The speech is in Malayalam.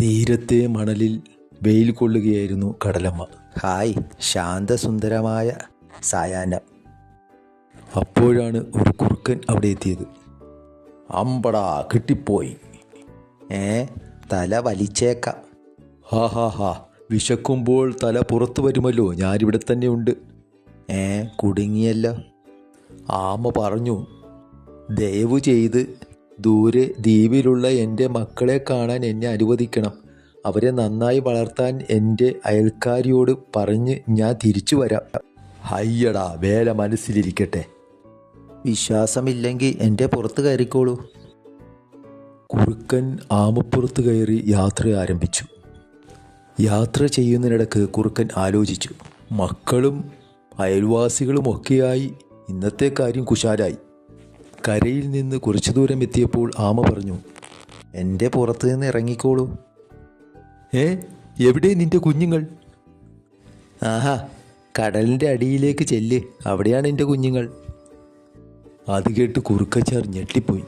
തീരത്തെ മണലിൽ വെയിൽ കൊള്ളുകയായിരുന്നു കടലമ്മ. ഹായ് ശാന്തസുന്ദരമായ സായാഹ്നം. അപ്പോഴാണ് ഒരു കുറുക്കൻ അവിടെ എത്തിയത്. അമ്പടാ കിട്ടിപ്പോയി. ഏ തല വലിച്ചേക്ക. ഹാ ഹാ ഹാ വിശക്കുമ്പോൾ തല പുറത്തു വരുമല്ലോ ഞാനിവിടെ തന്നെ ഉണ്ട്. ഏ കുടുങ്ങിയല്ലോ. ആമ പറഞ്ഞു ദയവ് ചെയ്ത് ദൂരെ ദ്വീപിലുള്ള എന്റെ മക്കളെ കാണാൻ എന്നെ അനുവദിക്കണം. അവരെ നന്നായി വളർത്താൻ എന്റെ അയൽക്കാരിയോട് പറഞ്ഞ് ഞാൻ തിരിച്ചു വരാം. ഹയ്യടാ വേല മനസ്സിലിരിക്കട്ടെ. വിശ്വാസമില്ലെങ്കിൽ എന്റെ പുറത്ത് കയറിക്കോളൂ. കുറുക്കൻ ആമപ്പുറത്ത് കയറി യാത്ര ആരംഭിച്ചു. യാത്ര ചെയ്യുന്നതിനിടക്ക് കുറുക്കൻ ആലോചിച്ചു. മക്കളും അയൽവാസികളും ഒക്കെയായി ഇന്നത്തെ കാര്യം കുശാലായി. കരയിൽ നിന്ന് കുറച്ചു ദൂരം എത്തിയപ്പോൾ ആമ പറഞ്ഞു എന്റെ പുറത്ത് നിന്ന് ഇറങ്ങിക്കോളൂ. ഏ? എവിടെ നിന്റെ കുഞ്ഞുങ്ങൾ? ആഹാ കടലിന്റെ അടിയിലേക്ക് ചെല്ല്. അവിടെയാണ് എന്റെ കുഞ്ഞുങ്ങൾ. അത് കേട്ട് കുറുക്കച്ചാർ ഞെട്ടിപ്പോയി.